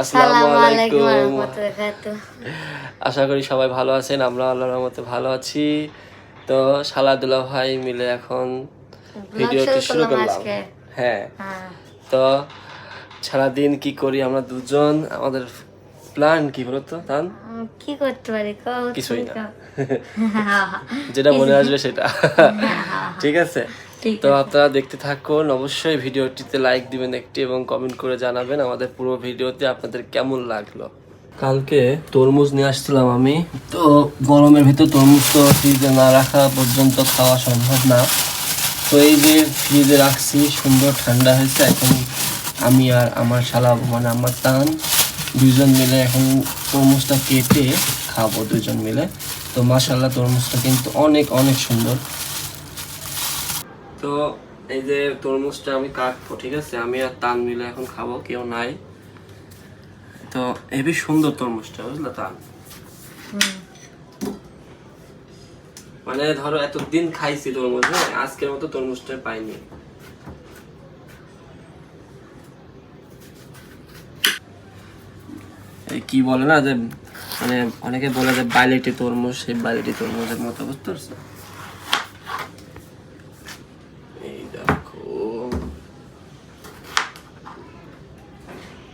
আসসালামু আলাইকুম। আশা করি সবাই ভালো আছেন আমরা আল্লাহর রহমতে ভালো আছি। তো শালাদুল্লাহ ভাই মিলে এখন ভিডিওটি শুরু করলাম হ্যাঁ। হ্যাঁ। তো সারাদিন কি করি আমরা দুজন? আমাদের প্ল্যান কি বলতো তান? কি করতে পারি কিছুই না। যেটা মনে আসবে সেটা। ঠিক আছে? ঠিক তো আপনারা দেখতে থাকুন। অবশ্যই ভিডিওটিতে লাইক দিবেন একটি এবং কমেন্ট করে জানাবেন আমাদের পুরো ভিডিওতে আপনাদের কেমন লাগল। কালকে তরমুজ নিয়ে আসছিলাম আমি। তো গরমের ভিতর তরমুজ তো ফ্রিজে না রাখা পর্যন্ত খাওয়া সম্ভব না। তো এই যে ফ্রিজে রাখছি সুন্দর ঠান্ডা হয়েছে। এখন আমি আর আমার শালা মানে আমার টান দুজন মিলে এখন তরমুজটা কেটে খাব দুজন মিলে। তো মাশাল্লাহ তরমুজটা কিন্তু অনেক অনেক সুন্দর। তো এই যে তরমুজটা আমি কাটবো, ঠিক আছে? আমি আর তান মিলে এখন খাব, কেউ নাই। তো হেবি সুন্দর তরমুজটা, বুঝলে তান? মানে ধরো এতদিন খাইছি তরমুজ হ্যাঁ? আজকের মতো তরমুজটা পাইনি। কি বলে না যে মানে অনেকে বলে যে বাইলেটি তরমুজ, সেই বাইলেটি তরমুজের মতো, বুঝতে পারছ এই দেখো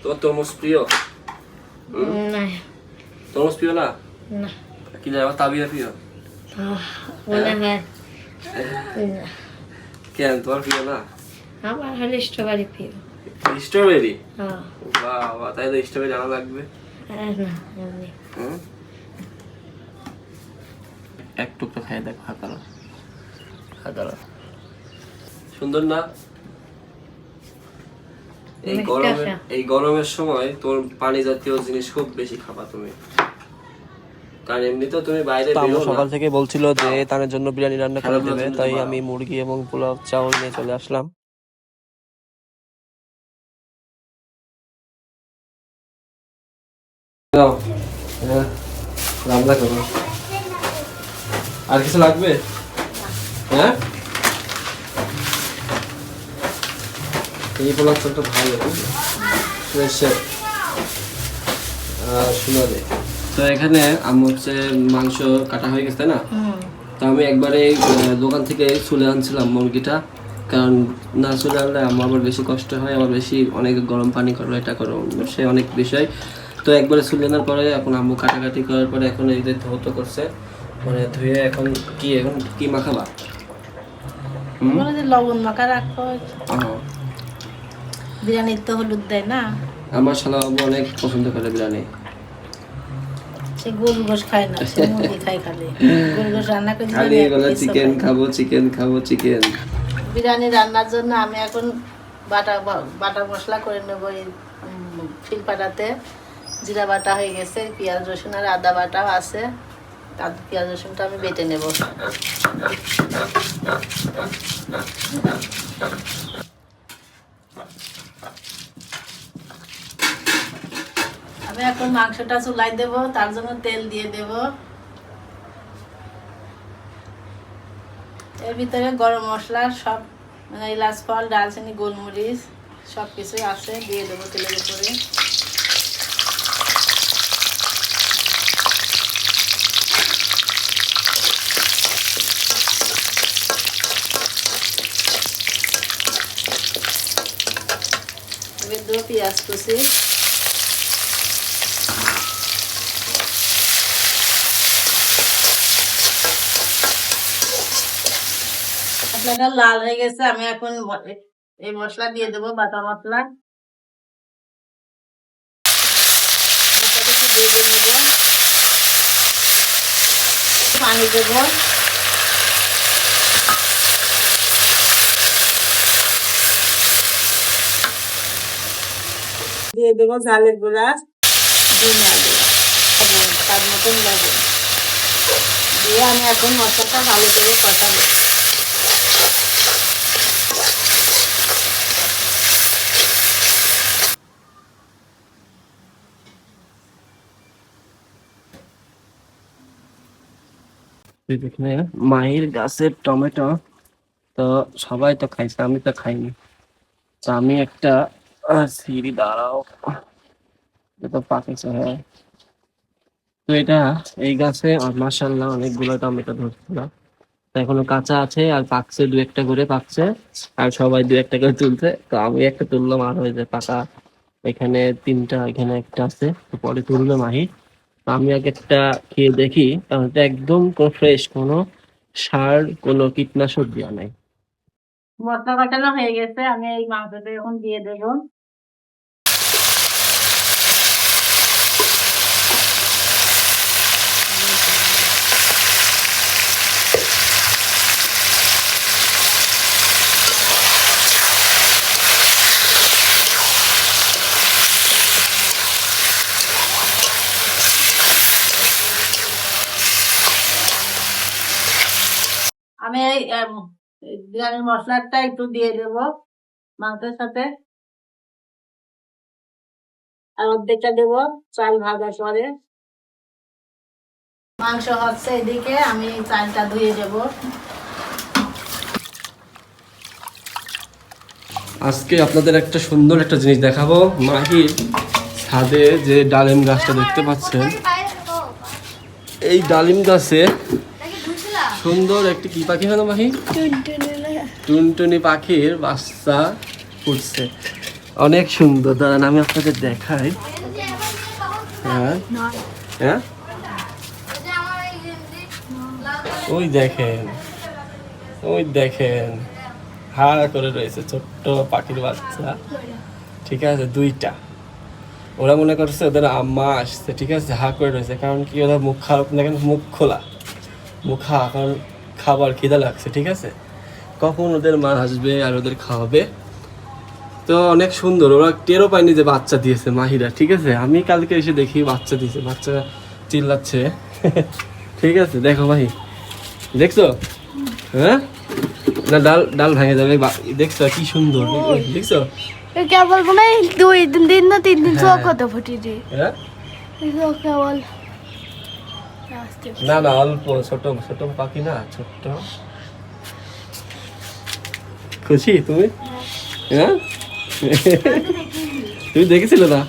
তোমার তরমুজ প্রিয়? না তরমুজ প্রিয় না? না। কি যাবে তাবিয়া প্রিয়। হয়। কেন তোমার প্রিয় না? আমার হলে স্ট্রবেরি প্রিয়। স্ট্রবেরি হ্যাঁ। বাহ বাহ তাই তো স্ট্রবেরি জানা লাগবে? এক টুকরো খাই দেখো হাতারা হাতারা সুন্দর না? এই গরমের এই গরমের সময় তোর পানি জাতীয় জিনিস খুব বেশি খাবা তুমি। কারণ এমনিতেও তুমি বাইরে বেরো সকাল থেকে বলছিল যে তার জন্য বিরিয়ানি রান্না করে দেবে তাই আমি মুরগি এবং পোলাও চাউল নিয়ে চলে আসলাম। হ্যাঁ, রান্না করো। আর কিছু লাগবে? হ্যাঁ? এই চালটা ভালো বুঝলে ফ্রেশের তো এখানে আমি হচ্ছে মাংস কাটা হয়ে গেছে না? তো আমি একবারে দোকান থেকে চলে আনছিলাম মুরগিটা। কারণ না চলে আনলে আমার আবার বেশি কষ্ট হয় আমার বেশি অনেক গরম পানি করো এটা করো সে অনেক বিষয়। তো একবারে চলে আনার পরে এখন আম্মু কাটাকাটি করার পরে এখন এই যে ধৌত করছে মানে ধুয়ে এখন কি এখন কি মাখাবা? লবণ মাখা রাখো। বিরিয়ানির তো হলুদ দেয় না? আমার শালা বাবু অনেক পছন্দ করে বিরিয়ানি। সে গোল গোস খায় না সে মুরগি খায় খালি। গোল গোস রান্না করে খালি বলে চিকেন খাব চিকেন খাব চিকেন বিরিয়ানি রান্নার জন্য আমি এখন বাটা বাটা মশলা করে নেব এই ফিলপাটাতে। জিরা বাটা হয়ে গেছে পেঁয়াজ রসুন আর আদা বাটাও আছে। তার পেঁয়াজ রসুনটা আমি বেটে নেব। আমি এখন মাংসটা চুলাই দেব, তার জন্য তেল দিয়ে দেব। এর ভিতরে গরম মশলা, সব মানে এলাচ, ফল ডালচিনি গোলমরিচ সব কিছুই আছে, দিয়ে দেবো তেলের উপরে। দেবো পেঁয়াজ কুচি। মশলাটা লাল হয়ে গেছে আমি এখন এই মশলা দিয়ে দেবো বাটা মশলা। পানি দেবো। দিয়ে দেবো ঝালের গুঁড়া ধনিয়া গুঁড়া লবণ, স্বাদ মতন লবণ দিয়ে আমি এখন মশলাটা ভালো করে কষাবো এখানে মাহির গাছের টমেটো তো সবাই তো খাইছে, আমি তো খাইনি। তো আমি একটা সিঁড়ি দাঁড়াও। এটা পাকেছে হ্যাঁ। তো এটা, এই গাছে মাসাল্লাহ অনেকগুলো টমেটো ধরছিল। তো এখনও কাঁচা আছে আর পাকছে, দু একটা করে পাকছে। আর সবাই দু একটা করে তুলছে। তো আমি একটা তুললাম, আর ওই যে পাকা, এখানে তিনটা, এখানে একটা আছে। তো পরে তুললো মাহি তো আমি আগে একটা খেয়ে দেখি। এটা একদম ফ্রেশ কোনো সার, কোন কীটনাশক দেওয়া নাই। মশলা কষানো হয়ে গেছে, আমি এই মাংসটা এখন দিয়ে দেবো। আমি এই বিরিয়ানির মশলাটা একটু দিয়ে দেব মাংসের সাথে। আর অর্ধেকটা দেবো চাল ভাজা পরে মাংস হচ্ছে এদিকে, আমি চালটা ধুয়ে দেবো। আজকে আপনাদের একটা সুন্দর একটা জিনিস দেখাবো। মাহির ছাদে যে ডালিম গাছটা দেখতে পাচ্ছেন, এই ডালিম গাছে সুন্দর একটি কি পাখি হলো মাহি? টুনটুনি পাখির বাচ্চা ফুটছে। অনেক সুন্দর। দাঁড়ান, আমি আপনাদের দেখাই। হ্যাঁ? হ্যাঁ? ওই দেখেন। ওই দেখেন। হা করে রয়েছে ছোট্ট পাখির বাচ্চা। ঠিক আছে, দুইটা। ওরা মনে করছে ওদের আম্মা আসছে। ঠিক আছে, হা করে রয়েছে। কারণ কি ওরা মুখ খারাপ দেখেন মুখ খোলা। মুখ কারণ খাবার খিদা লাগছে ঠিক আছে? কখন ওদের মা আসবে আর ওদের খাওয়াবে? তো অনেক সুন্দর ওরা টেরও পায়নি যে বাচ্চা দিয়েছে মাহিরা ঠিক আছে? আমি কালকে এসে দেখি বাচ্চা দিয়েছে বাচ্চা চিল্লাচ্ছে। ঠিক আছে দেখো মাহি। দেখছ? হ্যাঁ? না ডাল ডাল ভেঙে যাবে দেখছ কি সুন্দর দেখছ? কেবল মনে হয় দুই দিন দিন না তিন দিন চোখ কত ফুটি দিয়ে হ্যাঁ? কেবল। না না অল্প ছোট ছোট পাখি না ছোট্ট। খুশি তুমি? হ্যাঁ। তুমি দেখেছিলে না?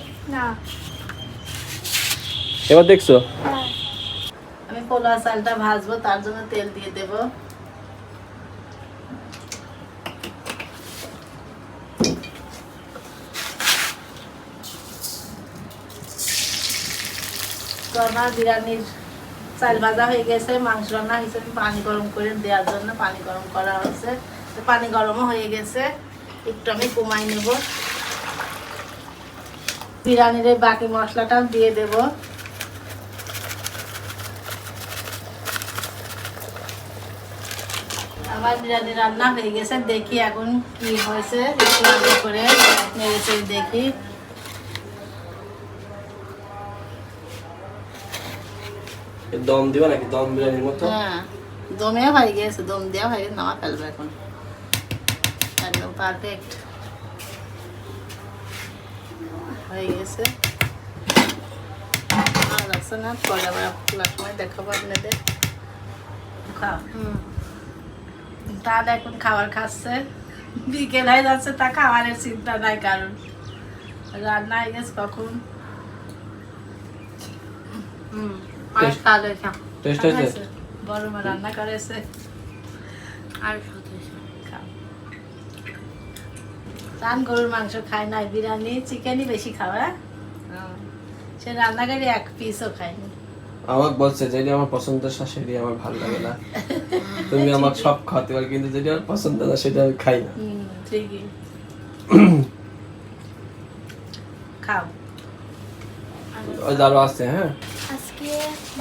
এবার দেখছ? আমি পোলা চালটা ভাজবো তার জন্য তেল দিয়ে দেব। তো আমার বিরিয়ানির চাল ভাজা হয়ে গেছে, মাংস রান্না হয়েছে আমি পানি গরম করে দেওয়ার জন্য পানি গরম করা হয়েছে। তো পানি গরমও হয়ে গেছে, একটু আমি কমাই নেব। বিরিয়ানির এই বাকি মশলাটাও দিয়ে দেবো। আমার বিরিয়ানি রান্না হয়ে গেছে, দেখি এখন কি হয়েছে করে দেখি। দম দিবা নাকি? দম বিরিয়ানির মতো? হ্যাঁ। দমে হয়ে গেছে দম দেওয়া হয়ে গেছে নামা ফেলব এখন। একদম পারফেক্ট হয়ে গেছে। আর লাগছে না পরে আবার খোলার সময় দেখাবো আপনাদের। খাও। এখন খাবার খাচ্ছে। বিকেল হয়ে যাচ্ছে তা খাবারের চিন্তা নাই কারণ। রান্না হয়ে গেছে কখন? হুম। টেস্ট হয়েছে বড় মা রান্না করেছে আর চান গরুর মাংস খায় না বিরিয়ানি চিকেনই বেশি খাওয়া সে রান্না করে এক পিসও খায়নি আমাকে বলছে যেটি আমার পছন্দের শাশুড়ি আমার ভালো লাগে না তুমি আমাকে সব খাওয়াতে পারো কিন্তু যেটি আমার পছন্দ না সেটা আমি খাই না ঠিকই খাও ওই দাঁড়ো আছে হ্যাঁ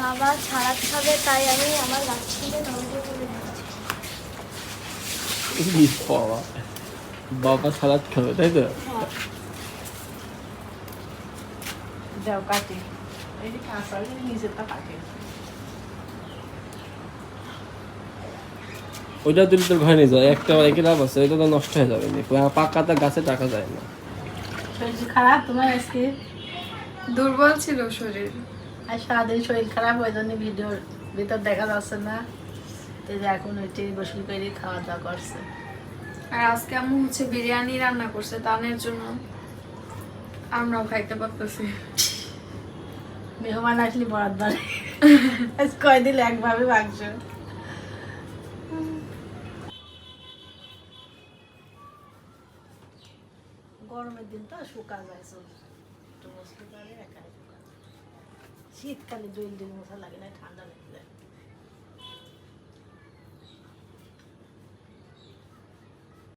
বাবা ছাড়া খাবে তাই আমি আমার গাছ থেকে টমেটো তুলে দিচ্ছি বাবা। বাবা সালাদ খাবে তাই তো? যাও কাটি। এই যে কাঁচা নিচেরটা কাটে। ওইটা তোর ঘরে নিয়ে যায় একটা একে লাভ আছে ওইটা তো নষ্ট হয়ে যাবে নি। পাকাটা গাছে টাকা যায় না। শরীর খারাপ? তোমার আজকে দুর্বল ছিল শরীর। আর সারাদিন শরীর খারাপ ওই জন্য ভিডিওর ভিতর দেখা যাচ্ছে না। যে এখন ওইটি গোসল করে খাওয়া দাওয়া করছে। আর আজকে আম্মু হচ্ছে বিরিয়ানি রান্না করছে তানের জন্য আমরাও খাইতে পারতেছি। মেহমান আসলে বরাদ বাড়ে। আজ কয়দিন একভাবে মাংস? গরমের দিন তো শুকা যায় একটু মশলা করে একাই। শীতকালে জল দিলে মশা লাগে না ঠান্ডা লাগে